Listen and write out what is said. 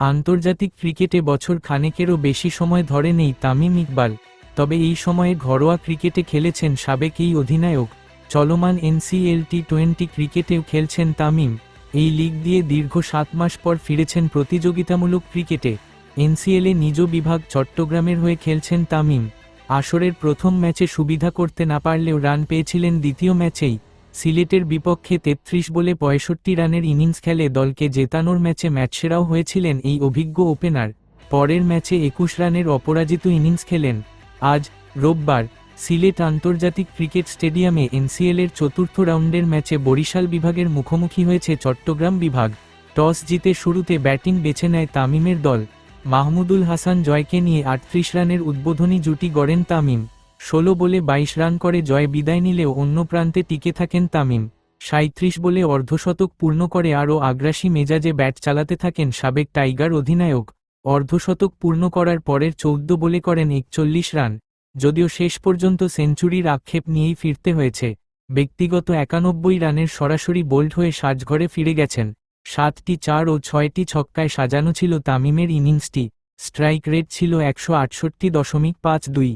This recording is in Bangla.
আন্তর্জাতিক ক্রিকেটে বছর খানেকেরও বেশি সময় ধরে নেই তামিম ইকবাল, তবে এই সময়ে ঘরোয়া ক্রিকেটে খেলেছেন সাবেক এই অধিনায়ক, চলমান এনসিএল টি টোয়েন্টি ক্রিকেটেও খেলছেন তামিম, এই লিগ দিয়ে দীর্ঘ সাত মাস পর ফিরেছেন প্রতিযোগিতামূলক ক্রিকেটে, এনসিএলে নিজ বিভাগ চট্টগ্রামের হয়ে খেলছেন তামিম, আসরের প্রথম ম্যাচে সুবিধা করতে না পারলেও রান পেয়েছিলেন দ্বিতীয় ম্যাচেই। সিলেটের বিপক্ষে তেত্রিশ বলে পঁয়ষট্টি রানের ইনিংস খেলে দলকে জেতানোর ম্যাচে ম্যাচসেরাও হয়েছিলেন এই অভিজ্ঞ ওপেনার। পরের ম্যাচে একুশ রানের অপরাজিত ইনিংস খেলেন। আজ, রোববার, সিলেট আন্তর্জাতিক ক্রিকেট স্টেডিয়ামে এনসিএলের চতুর্থ রাউন্ডের ম্যাচে বরিশাল বিভাগের মুখোমুখি হয়েছে চট্টগ্রাম বিভাগ। টস জিতে শুরুতে ব্যাটিং বেছে নেয় তামিমের দল। মাহমুদুল হাসান জয়কে নিয়ে আটত্রিশ রানের উদ্বোধনী জুটি গড়েন তামিম। ষোলো বলে ২২ রান করে জয় বিদায় নিলেও অন্য প্রান্তে টিকে থাকেন তামিম। সাঁত্রিশ বলে অর্ধশতক পূর্ণ করে আরও আগ্রাসী মেজাজে ব্যাট চালাতে থাকেন সাবেক টাইগার অধিনায়ক। অর্ধশতক পূর্ণ করার পরের চৌদ্দ বলে করেন একচল্লিশ রান। যদিও শেষ পর্যন্ত সেঞ্চুরির আক্ষেপ নিয়েই ফিরতে হয়েছে। ব্যক্তিগত একানব্বই রানের সরাসরি বোল্ড হয়ে সাজঘরে ফিরে গেছেন। সাতটি চার ও ছয়টি ছক্কায় সাজানো ছিল তামিমের ইনিংসটি। স্ট্রাইক রেট ছিল একশো আটষট্টি দশমিক পাঁচ দুই।